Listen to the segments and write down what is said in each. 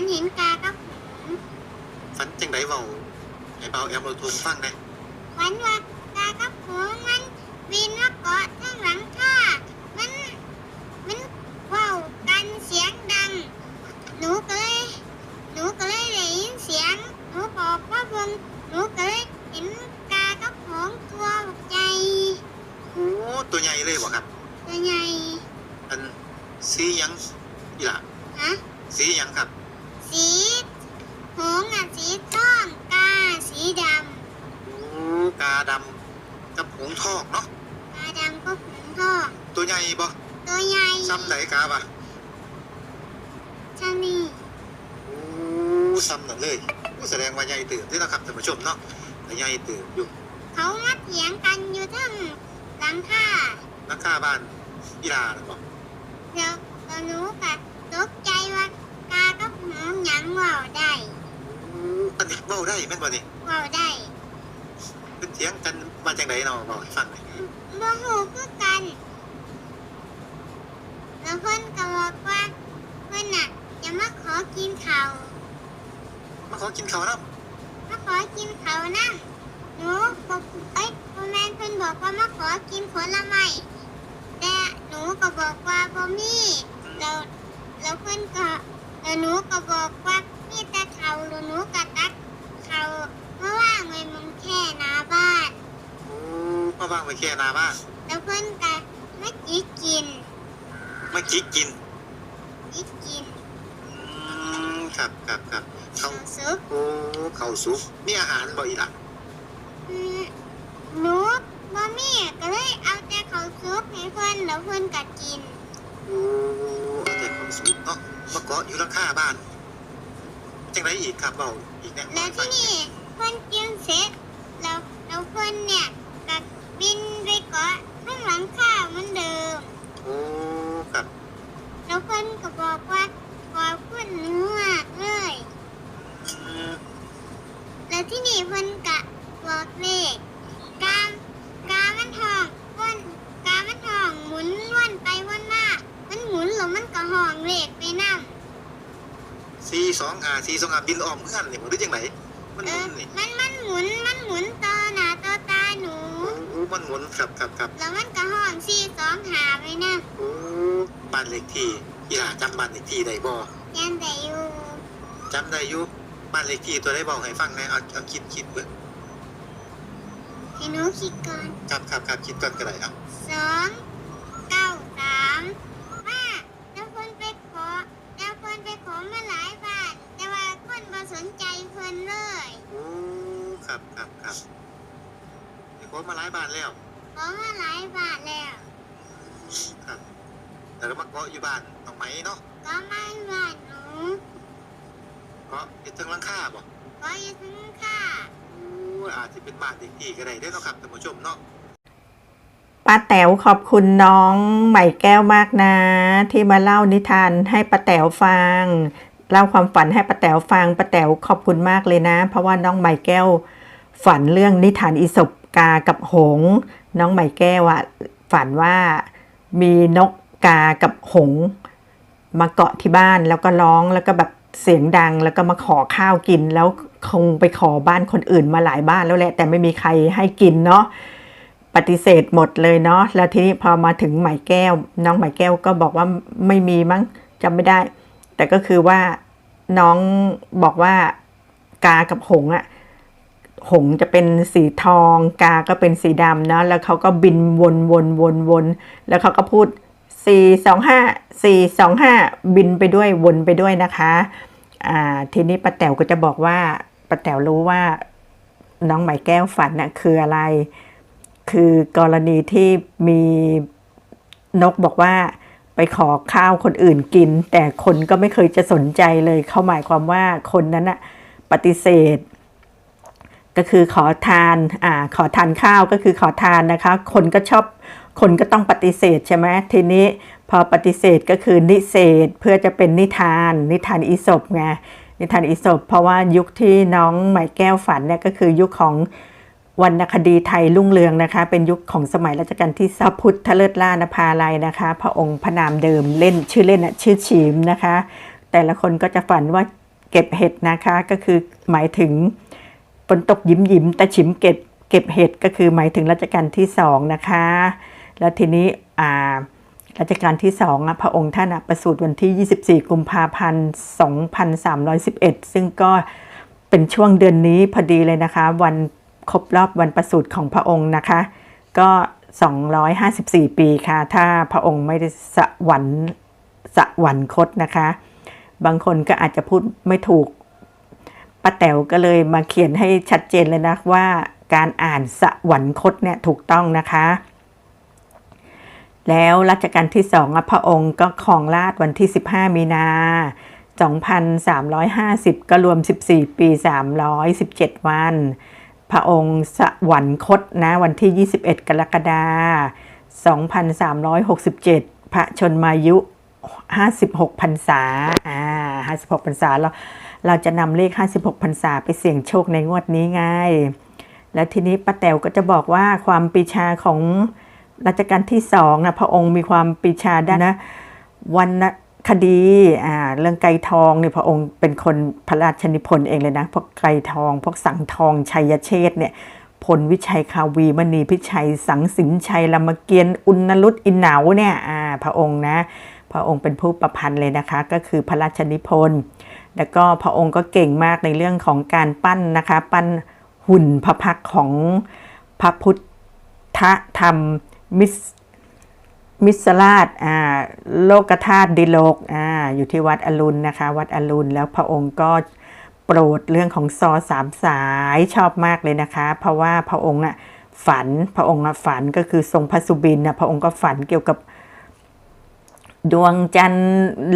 นเห็นกากับหงฝันจังไดเว้าให้เบาแอมเราทวงฟังได้ฝันว่ากากับหงมันบินมาเกาะทั้งหลังคามันมันเว้ากันเสียงดัง หนูก็เลยหนูก็เลยได้ยินเสียง หนูบอกว่าเบิ่งหนูก็เลยเห็นกากับหงตัวบักใหญ่โอ้ตัวใหญ่เลยบ่ครับตัวใหญ่อันสีหยังอีหล่ะ ฮะ สีหยังครับ สีหงส์อะสีส้มกาสีด โอ้กา ดำกับหงทอกเนาะำกาดำก็หงส์ทองตัวใหญ่บ่ตัวใหญ่ซ้ำไหนกาบ่ะชะนีโอ้ซ้ำนั่นเลยโอ้แสดงว่าใหญ่ตื่นที่นะครับท่านผู้ชมเนาะแต่ใหญ่ตื่นอยู่เขามาเถียงกันอยู่ทั้งหลังคานักฆ่าบ้านอีหลาน่ะบ่เดี๋ยวตัวหนูก็ตกใจว่ากากับหงส์หยังเว่าได้โอ้อันนี้เว้าได้แม่นบ่นี่เว่าได้ เพิ่นเถียงกันมาจังไดเนาะเว้าให้ฟังหน่อยบ่หูคือกัน แล้วเพิ่นก็บอกว่าเพิ่นน่ะจะมาขอกินข้าวมาขอกินข้าวนำมาขอกินเขาวนั่งหนูบอกเอ้ยพ่อแม่เพิ่นบอกว่ามาขอกินผลไม้แต่หนูก็บอกว่าบ่มีแล้วแล้วเพิ่นก็แล้วหนูก็บอกว่ามีแต่เขาวแล้วหนูก็ตักเขาวเมื่อว่างไว้มุมแค่หน้าบ้าน โอ้มาว่างไว้แค่หน้าบ้านแล้วเพิ่นก็มาจิกกินมากิกกิน จิกกินอืมครับครับครับเขาข้าวซุปโอ้เขาสุกมีอาหารบ่อีหล่ะอืมหนูบ่มีก็เลยเอาแต่ข้าวซุปให้เพิ่นแล้วเพิ่นก็กิน โอ้เอาแต่เขาสุกเนาะมาเกาะอยู่หลังคาบ้านจังไรอีกครับเบาอีกเนี่ยแล้วที่นี่ เพื่อนกินเสร็จแล้วแล้วเพื่อนเนี่ยก็บินไปเกาะข้างหลังข้าเหมือนเดิม โอ้ครับแล้วเพื่อนก็บอกว่าขอบคุณหนูมากเลย อืมแล้วที่นี่เพื่อนก็บอกเลขกามกามันทองวนกามันทองหมุนวนไปวนมามันหมุนแล้วมันก็ห้องเลขไปนั่งสี่สองห้าสี่สองห้าบินอ้อมเพื่อนนี่มันหรือจังไร มันเอหมุอนนี่มันมันหมุนมันหมุนต่อหน้าต่อตาหนู โอ้โอ้มันหมุนครับครับครับแล้วมันก็ห้องสี่สองหาไปนั่งโอ้บ้านเลขที่อีหล่าจำบ้านเลขที่ได้บ่ยันแต่อยู่จำได้อยู่บ้านเลขที่ตัวได้บอกให้ฟังแหนะเอาเอาคิดคิดเบิ่งให้หนูคิดก่อนครับครับครับคิดก่อนก็ได้ครับสองเก้าสามห้าแล้วเพิ่นไปขอแล้วเพิ่นไปขอมาหลายบาท แต่ว่าคนบ่สนใจเพิ่นเลย โอ้ ครับครับครับไอ้โค้มาหลายบ้านแล้ว ขอมาหลายบาทแล้ว ครับ แต่ก็มาเกาะอยู่บ้านน้องไหมเนาะก็ไม่บ้านหนูเกาะอยู่ถึงหลังคาบ่ก็อยู่ถึงค่ะโอ้อาจจะเป็นบ้านเด็กที่ก็ได้เด้อเนาะครับท่านผู้ชมเนาะ ป้าแต๋วขอบคุณน้องใหม่แก้วมากนะ ที่มาเล่านิทานให้ป้าแต๋วฟัง เล่าความฝันให้ป้าแต๋วฟังป้าแต๋วขอบคุณมากเลยนะ เพราะว่าน้องใหม่แก้ว ฝันเรื่องนิทานอีสปกากับหง น้องใหม่แก้วฝันว่ามีนกกากับหง มาเกาะที่บ้านแล้วก็ร้องแล้วก็แบบเสียงดังแล้วก็มาขอข้าวกิน แล้วคงไปขอบ้านคนอื่นมาหลายบ้านแล้วแหละ แต่ไม่มีใครให้กินเนาะปฏิเสธหมดเลยเนาะแล้วทีนี้พอมาถึงไหม่แก้ว น้องไหม่แก้วก็บอกว่าไม่มีมั้งจำไม่ได้ แต่ก็คือว่าน้องบอกว่ากากับหงส์อะ หงจะเป็นสีทอง กาก็เป็นสีดำเนาะแล้วเขาก็บินวนวนวนวนแล้วเขาก็พูดสี่สองห้าสี่สองห้าบินไปด้วยวนไปด้วยนะคะอ่าทีนี้ป้าแต๋วก็จะบอกว่าป้าแต๋วรู้ว่าน้องไหมแก้วฝันน่ะคืออะไร คือกรณีที่มีนกบอกว่าไปขอข้าวคนอื่นกิน แต่คนก็ไม่เคยจะสนใจเลย เขาหมายความว่าคนนั้นอะปฏิเสธ ก็คือขอทานอ่าขอทานข้าวก็คือขอทานนะคะ คนก็ชอบคนก็ต้องปฏิเสธใช่ไหมทีนี้พอปฏิเสธก็คือนิเศษเพื่อจะเป็นนิทาน นิทานอีสปไงนิทานอีสปเพราะว่ายุคที่น้องไหมแก้วฝันเนี่ยก็คือยุคของวรรณคดีไทยรุ่งเรืองนะคะ เป็นยุคของสมัยรัชกาลที่ซาพุทธเลิศล่านภาลัยนะคะ พระองค์พระนามเดิมเล่นชื่อเล่นอะชื่อฉีมนะคะ แต่ละคนก็จะฝันว่าเก็บเห็ดนะคะก็คือหมายถึง ฝนตกยิ้มยิ้มๆตะฉิมเก็บเก็บเห็ดก็คือหมายถึงรัชกาลที่สองนะคะ แล้วทีนี้อ่ารัชกาลที่สองอะพระองค์ท่านประสูติวันที่ 24 กุมภาพันธ์ 2311 ซึ่งก็เป็นช่วงเดือนนี้พอดีเลยนะคะ วันครบรอบวันประสูติของพระองค์นะคะ ก็ 254 ปีค่ะ ถ้าพระองค์ไม่ได้สวรรค์สวรรคตนะคะ บางคนก็อาจจะพูดไม่ถูก ป้าแต๋วก็เลยมาเขียนให้ชัดเจนเลยนะว่าการอ่านสวรรคตเนี่ยถูกต้องนะคะ แล้วรัชกาลที่สองพระองค์ก็ครองราชวันที่ 15 มีนา 2350 ก็รวม 14 ปี 317 วัน พระองค์สวรรคตนะวันที่ 21 กรกฎาคม2367 พระชนมายุ 56พรรษา อ่า 56พรรษาเรา เราจะนำเลข 56พรรษาไปเสี่ยงโชคในงวดนี้ไง แล้วทีนี้ป้าแต๋วก็จะบอกว่าความปีชาของรัชกาลที่สองนะพระองค์มีความปีชาด้านนะวรรณคดีอ่าเรื่องไกรทองเนี่ยพระองค์เป็นคนพระราชนิพนธ์เองเลยนะพวกไกรทอง พวกสังทองชัยเชษ์เนี่ยพลวิชัยคาวีมณีพิชัย สังสินชัยรามเกียรติ์อุณรุตอินเหนาเนี่ยอ่าพระองค์นะ พระองค์เป็นผู้ประพันธ์เลยนะคะ ก็คือพระราชนิพนธ์ แล้วก็พระองค์ก็เก่งมากในเรื่องของการปั้นนะคะ ปั้นหุ่นพระพักของพระพุทธธรรมมิสมิสราชอ่าโลกธาตุดิโลกอ่าอยู่ที่วัดอรุณนะคะ วัดอรุณแล้วพระองค์ก็โปรดเรื่องของซอสามสายชอบมากเลยนะคะ เพราะว่าพระองค์อะฝันพระองค์อะฝันก็คือทรงพระสุบินนะพระองค์ก็ฝันเกี่ยวกับ ดวงจันทร์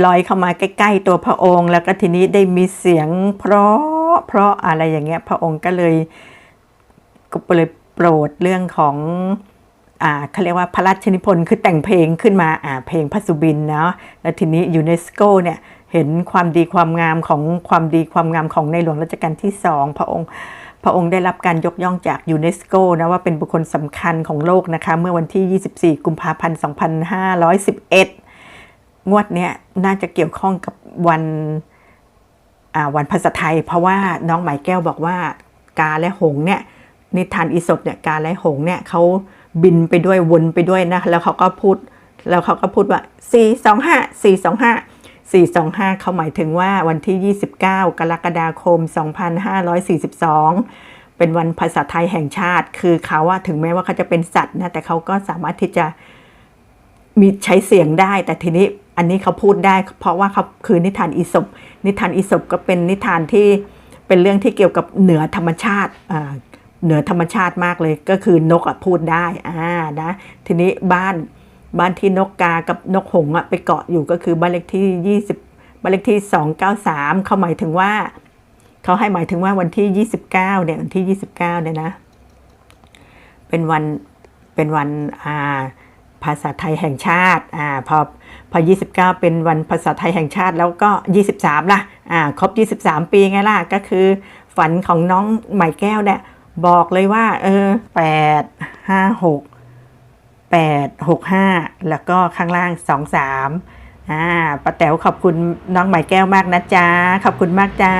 ลอยเข้ามาใกล้ ๆ ตัวพระองค์ แล้วก็ทีนี้ได้มีเสียง เพราะเพราะอะไรอย่างเงี้ย พระองค์ก็เลยก็เลยโปรดเรื่องของอ่าเขาเรียกว่าพระราชนิพนธ์คือแต่งเพลงขึ้นมาอ่าเพลงพระสุบินเนาะแล้วทีนี้ยูเนสโกเนี่ยเห็นความดีความงามของความดีความงามของในหลวงรัชกาลที่สองพระองค์ พระองค์ได้รับการยกย่องจากยูเนสโกนะว่าเป็นบุคคลสำคัญของโลกนะคะ เมื่อวันที่ 24 กุมภาพันธ์ 2511 งวดเนี้ยน่าจะเกี่ยวข้องกับวันอ่าวันภาษาไทย เพราะว่าน้องหมายแก้วบอกว่ากาและหงเนี่ยนิทานอีสปเนี่ยกาและหงเนี่ยเขาบินไปด้วยวนไปด้วยนะแล้วเขาก็พูดแล้วเขาก็พูดว่า 425 425 425 เขาหมายถึงว่าวันที่ 29 กรกฎาคม 2542 เป็นวันภาษาไทยแห่งชาติ คือเขาว่าถึงแม้ว่าเขาจะเป็นสัตว์นะแต่เขาก็สามารถที่จะมีใช้เสียงได้ แต่ทีนี้ อันนี้เขาพูดได้เพราะว่าเขาคือนิทานอีสปนิทานอีสปก็เป็นนิทานที่เป็นเรื่องที่เกี่ยวกับเหนือธรรมชาติเหนือธรรมชาติมากเลยก็คือนกอะพูดได้อ่านะทีนี้บ้านบ้านที่นกกากับนกหงส์อะไปเกาะอยู่ก็คือบ้านเลขที่ 20บ้านเลขที่ 293 เขาหมายถึงว่า เขาให้หมายถึงว่าวันที่ 29เนี่ยวันที่ 29เนี่ยนะ เป็นวันเป็นวันอ่า ภาษาไทยแห่งชาติอ่าพอพอ 29 เป็นวันภาษาไทยแห่งชาติแล้วก็ 23 ล่ะอ่าครบ 23 ปีไงล่ะ ก็คือฝันของน้องไหมแก้วเนี่ยบอกเลยว่า เออ 8 5 6 8 6 5 แล้วก็ข้างล่าง 2 3อ่าป้าแต๋วขอบคุณน้องไหมแก้วมากนะจ๊ะ ขอบคุณมากจ้า